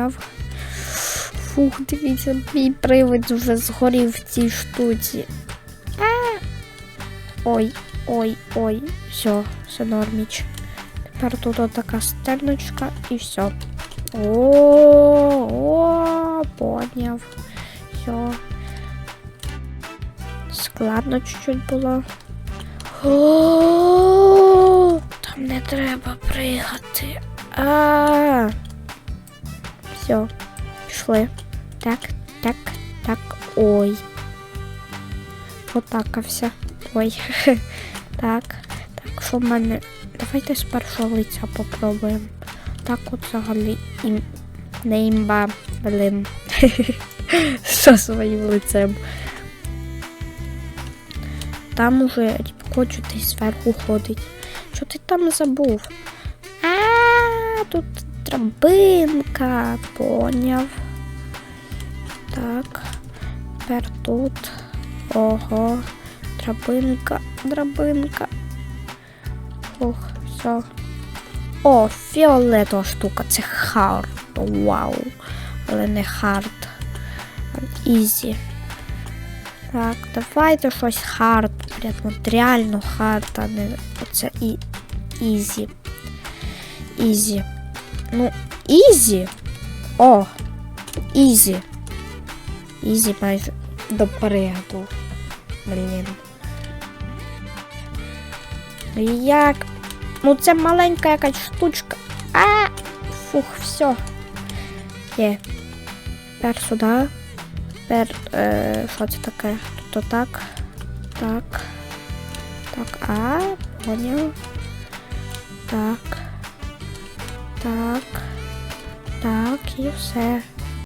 поняв. Фух, дивіться, мій привид вже згорів в цій штуці. Ой, ой, ой, все, все норміч. Тепер тут отака стельночка і все. О, о, поняв. Все. Складно чуть-чуть було. О, там не треба пригати. А. Все, пішли. Так, так, так. Ой. Отакався. Ой. Так. Так, що в мене. Давайте з першого лиця попробуємо. Так от взагалі ім... не імба, блин. Що своїм лицем. Там уже хочу ти зверху ходить. Що ти там забув? А, тут драбинка, поняв. Так. Тепер тут. Ого. Драбинка, драбинка. Ох, все. О, фіолетова штука, це хард. Вау. Але не хард. Ізі. Так, давайте щось хард. От реально хард, а не оце і ізі. Ізі. Ну, ізі. О! Ізі. Ізі майже до перегляду. Блін. Як? Ну це маленька якась штучка. А! Фух, все. Є. Тепер сюди. Тепер, е, що це таке? Тут отак. Так. Так, а, поняв. Так. Так. Так, і все.